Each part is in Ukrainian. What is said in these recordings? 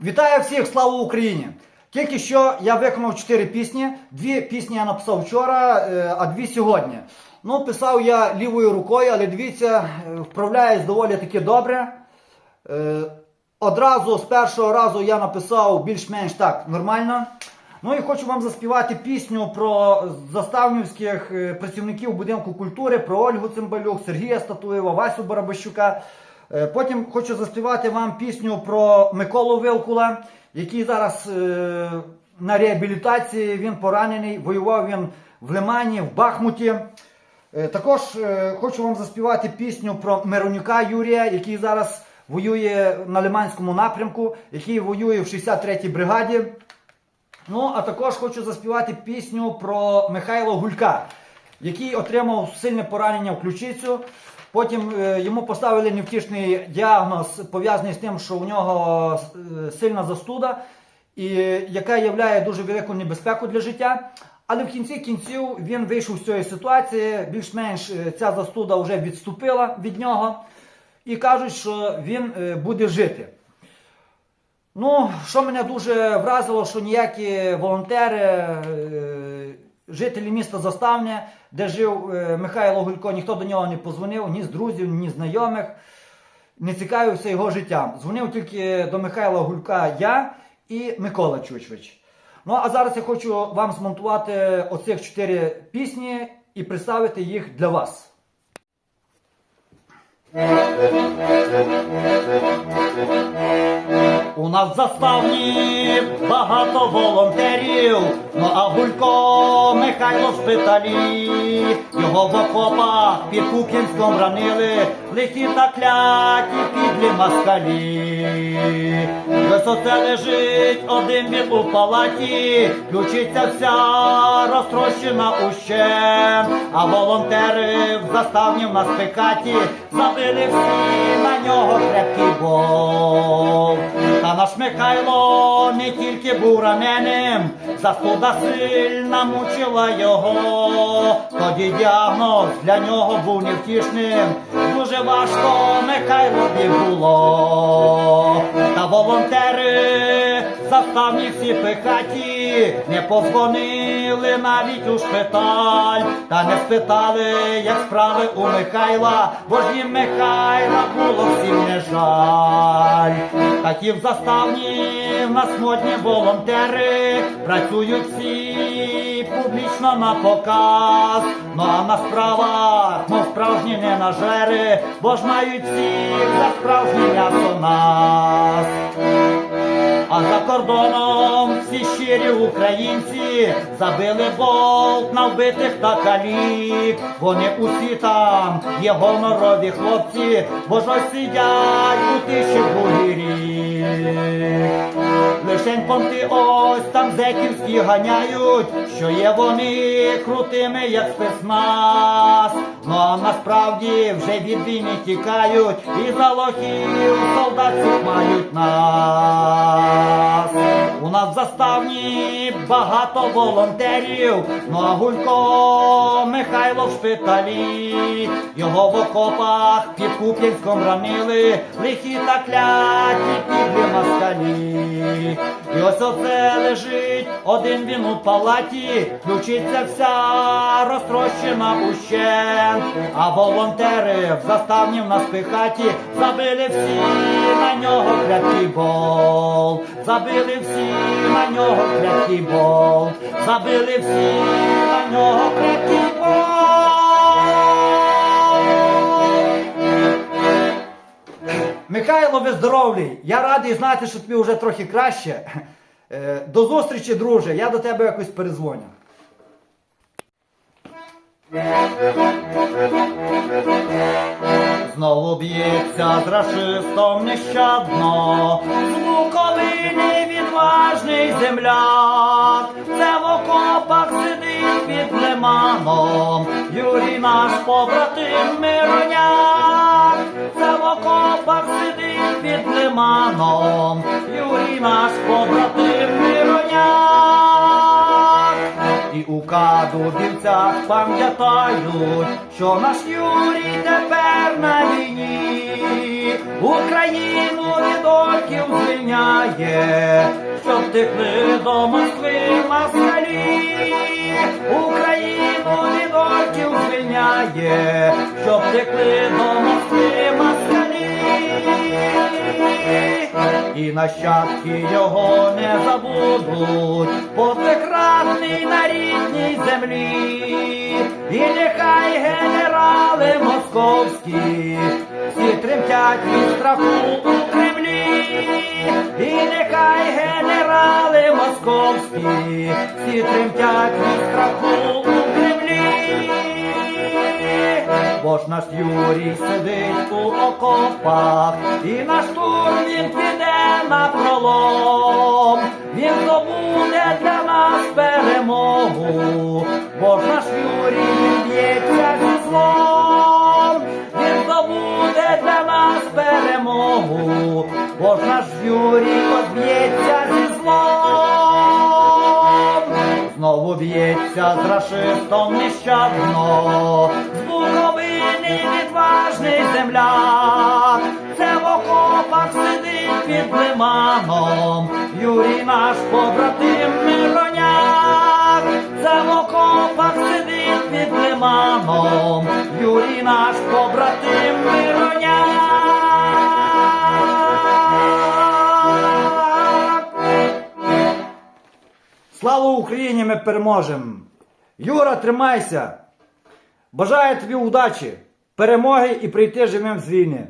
Вітаю всіх, слава Україні! Тільки що я виконав 4 пісні. Дві пісні я написав вчора, е, а дві сьогодні. Ну, писав я лівою рукою, але дивіться, е, вправляюсь доволі таки добре. Е, Одразу з першого разу я написав більш-менш так нормально. Ну і хочу вам заспівати пісню про заставнівських працівників будинку культури, про Ольгу Цимбалюк, Сергія Статуєва, Васю Барабащука. Е, Потім хочу заспівати вам пісню про Миколу Вилкула, який зараз е, на реабілітації, він поранений, воював він в Лимані, в Бахмуті. Е, Також хочу вам заспівати пісню про Миронюка Юрія, який зараз воює на Лиманському напрямку, який воює в 63-й бригаді. Ну, а також хочу заспівати пісню про Михайла Гулька, який отримав сильне поранення в ключицю. Потім е, йому поставили невтішний діагноз, пов'язаний з тим, що у нього е, сильна застуда, і яка являє дуже велику небезпеку для життя. Але в кінці кінців він вийшов з цієї ситуації. Більш-менш е, ця застуда вже відступила від нього, і кажуть, що він е, буде жити. Ну, що мене дуже вразило, що ніякі волонтери, е, жителі міста Заставне, де жив е, Михайло Гулько, ніхто до нього не позвонив, ні з друзів, ні знайомих, не цікавився його життям. Дзвонив тільки до Михайла Гулька я і Микола Чучвич. Ну, а зараз я хочу вам змонтувати оцих чотири пісні і представити їх для вас. У нас заставні багато волонтерів, ну а Гулько Михайло в його в окопах під Куп'янськом ранили, лихі та кляті підлі москалі. Ось оце лежить один він у палаті, ключиця вся розтрощена ущем, а волонтери в заставні в нас пекаті, забили всі на нього крепкий бол. Та наш Михайло не тільки був раненим, застуда сильна мучила його. Тоді діагноз для нього був невтішним. Дуже важко Михайлові було. Та волонтери заставні всі пихаті, не позвонили навіть у шпиталь, та не спитали, як справи у Михайла, бо ж їм Михайла було всім не жаль. Такі в заставні в нас модні волонтери працюють всі публічно на показ. Ну а на справах, мов справжні ненажери, бо ж мають всіх за справжнє м'ясо нас. А за кордоном всі щирі українці забили болт на вбитих та калік. Вони усі там є гонорові хлопці, бо ж сидять у тиші бугірі. Лишень понти ось там зеківські ганяють, що є вони крутими, як спецназ. Ну а насправді вже від війни тікають і за лохів солдатів мають нас. У нас заставні багато волонтерів, ну а Гулько Михайло в шпиталі, його в окопах під Куп'янськом ранили, лихі та кляті підлі москалі. І ось оце лежить один він у палаті, ключиця вся розтрощена ущент, а волонтери в заставні в нас пихаті. Забили всі на нього крепкий бол, забили всі на нього крепкий бол, забили всі на нього крепкий бол. Михайло, ви здоровлій. Я радий знати, що тобі вже трохи краще. Е, До зустрічі, друже. Я до тебе якось перезвоню. Знову б'ється з рашистом нещадно, з Буковини відважний земляк, це в окопах сидить під лиманом, Юрій наш побратим мироняк, це в окопах сидить під лиманом, Юрій наш побратим У кадубівцях пам'ятають, що наш Юрій тепер на війні, Україну від орків звільняє, щоб текли до Москви москалі. Україну від орків звільняє, щоб текли до Москви. І нащадки його не забудуть, потекратний на рідній землі, і нехай генерали московські всі тремтять від страху у Кремлі, і нехай генерали московські всі тремтять від страху у Кремлі. Бо ж наш Юрій сидить у окопах, і на штурм він піде на пролом. Він здобуде для нас перемогу, бо ж наш Юрій б'ється зі злом. Він здобуде для нас перемогу, бо ж наш Юрій об'ється зі злом. Знову б'ється з рашистом нещадно, земляк, це в окопах сидить під лиманом, Юрій наш побратим Мироняк, це в окопах сидить під лиманом, Юрій наш побратим Мироняк. Слава Україні! Ми переможемо! Юра, тримайся! Бажаю тобі удачі, перемоги і прийти живим з війни.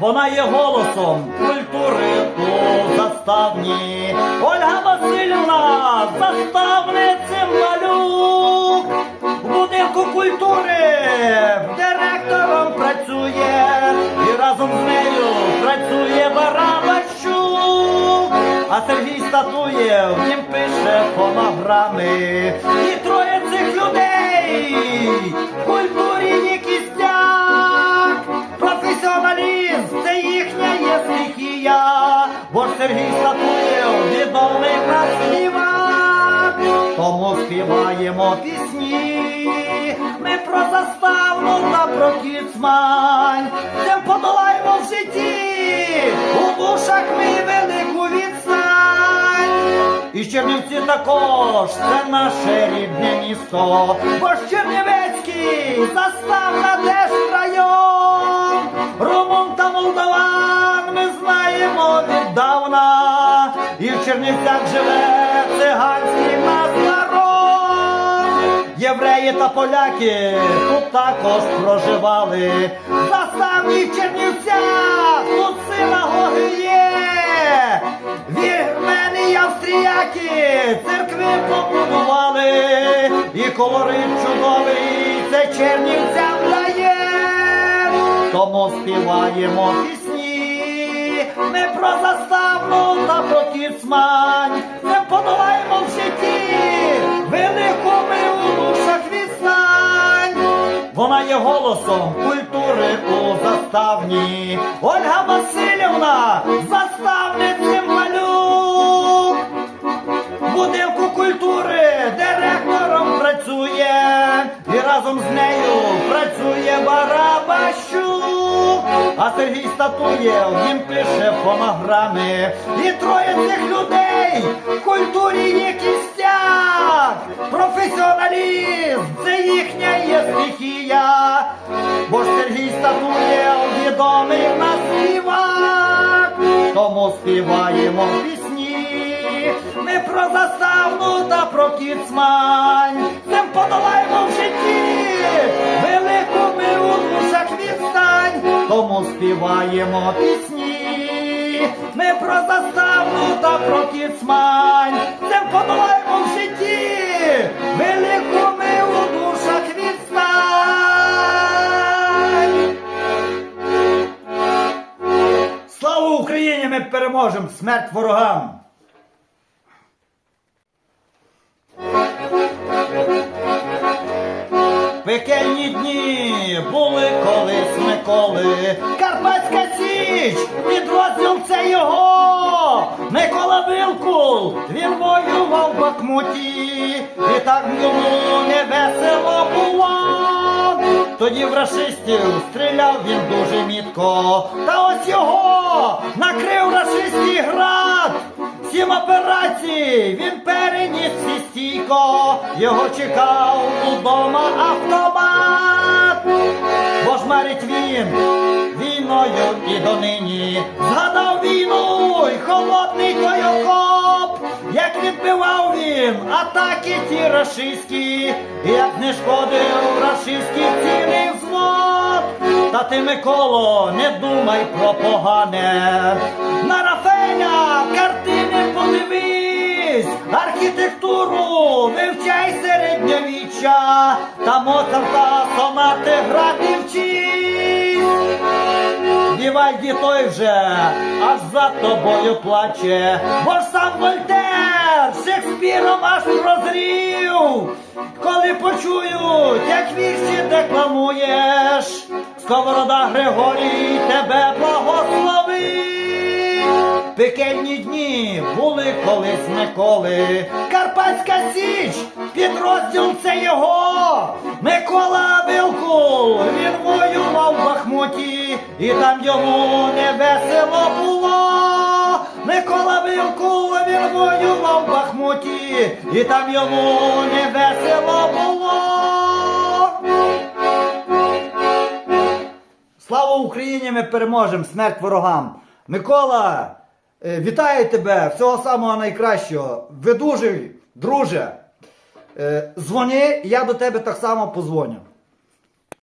Вона є голосом культури у заставні. Ольга Васильівна, заставниця малюк. В будинку культури директором працює і разом з нею А Сергій Статуєв їм пише фонограми. І троє цих людей в культурі є кістяк. Професіоналізм це їхня є стихія, бо Сергій Статуєв відомий наш. Тому співаємо пісні, ми про заставну та про кіцмань, цим подолаємо в житті, у душах ми велику відстань. І Чернівці також це наше рідне місто, бо ж Чернівецький заставна теж район. Румун та молдаван ми знаємо віддавна, і в Чернівцях живе циганський народ. Євреї та поляки тут також проживали. Заставні в Чернівцях тут синагоги церкви побудували, і колорит чудовий це чернівцям дає. Тому співаємо пісні, ми про заставну та про кіцмань, не подолаємо в житті, велику ми у душах відстань. Вона є голосом культури у заставні. Ольга Васильівна, заставниці будинку культури директором працює, і разом з нею працює Барабащук. А Сергій Статуєв їм пише фонограми. І троє цих людей в культурі є кістяк. Професіоналізм це їхня є стихія. Бо Сергій Статуєв відомий в нас співак. Тому співаємо пісні. Ми про заставну та про кіцмань. Цим подолаємо в житті. Велику ми у душах відстань. Тому співаємо пісні. Ми про заставну та про кіцмань. Цим подолаємо в житті. Велику ми у душах відстань. Слава Україні! Ми переможемо! Смерть ворогам! Пекельні дні були колись Миколи. Карпатська Січ, підрозділ це його. Микола Вилкул, він воював в Бахмуті, і так йому не весело було. Тоді в рашистів стріляв він дуже мітко, та ось його накрив рашистський град. Сім операцій він переніс всі стійко, його чекав удома автомат. Бо ж марить він війною і донині. Згадав війну й холодний той окоп, як відбивав він атаки ті рашистські, як не шкодив рашистський цілий взвод. Та ти, Миколо, не думай про погане. Подивись, архітектуру вивчай середньовіччя, та Моцарта сонати грати вчись. Вівальді той вже аж за тобою плаче, бо ж сам Вольтер Шекспіром аж прозрів, коли почують, як вірші декламуєш, Сковорода Григорій тебе благословить. Пекельні дні були колись Миколи, Карпатська Січ, підрозділ це його, Микола Вилкул, він воював в Бахмуті, і там йому не весело було. Микола Вилкул, він воював в Бахмуті, і там йому не весело було. Слава Україні! Ми переможемо! Смерть ворогам! Микола, вітаю тебе! Всього самого найкращого! Видужуй, друже! Е, Дзвони, я до тебе так само позвоню.